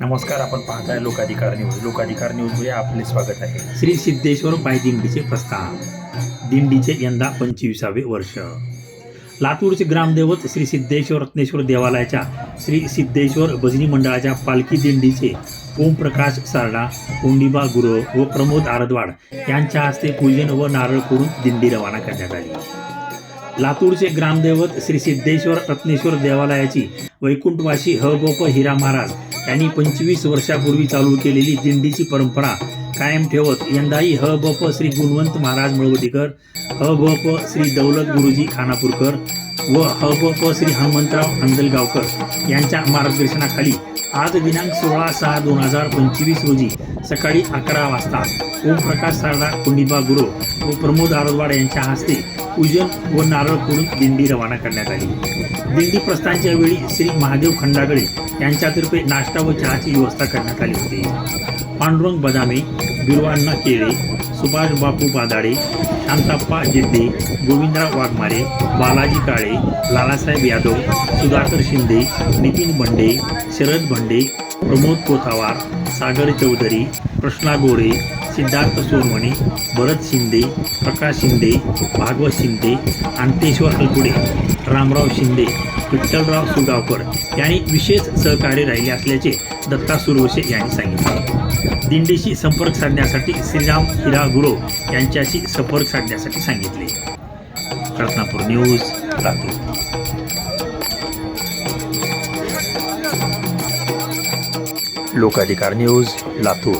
नमस्कार आपण पाहताय लोकाधिकार न्यूज. लोकाधिकार न्यूजमध्ये आपले स्वागत आहे. श्री सिद्धेश्वर पायदिंडीचे प्रस्थान. दिंडीचे यंदा पंचवीसावे वर्ष. लातूरचे ग्रामदैवत श्री सिद्धेश्वर रत्नेश्वर देवालयाच्या श्री सिद्धेश्वर भजनी मंडळाच्या पालखी दिंडीचे ओमप्रकाश सारडा कोंडिबा गुरव व प्रमोद आरदवाड यांच्या हस्ते पूजन व नारळ करून दिंडी रवाना करण्यात आली. लातूरचे ग्रामदैवत श्री सिद्धेश्वर रत्नेश्वर देवालयाची वैकुंठवासी ह गोप हिरा महाराज यांनी पंचवीस वर्षापूर्वी चालू केलेली दिंडीची परंपरा कायम ठेवत यंदाही ह ब प श्री गुणवंत महाराज मळवटीकर ह ब प श्री दौलत गुरुजी खानापूरकर व ह ब प श्री हनुमंतराव अंदलगावकर यांच्या मार्गदर्शनाखाली आज दिनांक सोळा सहा दोन हजार पंचवीस रोजी सकाळी अकरा वाजता ओमप्रकाश सारडा कुंडिबा गुरु व प्रमोद आरदवाड यांच्या हस्ते पूजन व नारळ फोडून दिंडी रवाना करण्यात आली. दिंडी प्रस्थानच्या वेळी श्री महादेव खंडागळे यांच्यातर्फे नाश्ता व चहाची व्यवस्था करण्यात आली होती. पांडुरंग बदामे बिरवाण्णा केळे सुभाष बापू बादाडे शांताप्पा जिड्डे गोविंदराव वाघमारे बालाजी काळे लालासाहेब यादव सुधाकर शिंदे नितीन बंडे शरद बंडे प्रमोद कोथावार सागर चौधरी कृष्णा गोरे सिद्धार्थ सोनवणे भरत शिंदे प्रकाश शिंदे भागवत शिंदे अंतेश्वर हलकुडे रामराव शिंदे विठ्ठलराव सुगावकर यांनी विशेष सहकार्य राहिले असल्याचे दत्ता सुरवसे यांनी सांगितले. दिंडीशी संपर्क साधण्यासाठी श्रीराम हिरा गुरो यांच्याशी संपर्क साधण्यासाठी सांगितले. रत्नापूर न्यूज लातूर. लोकाधिकार न्यूज लातूर.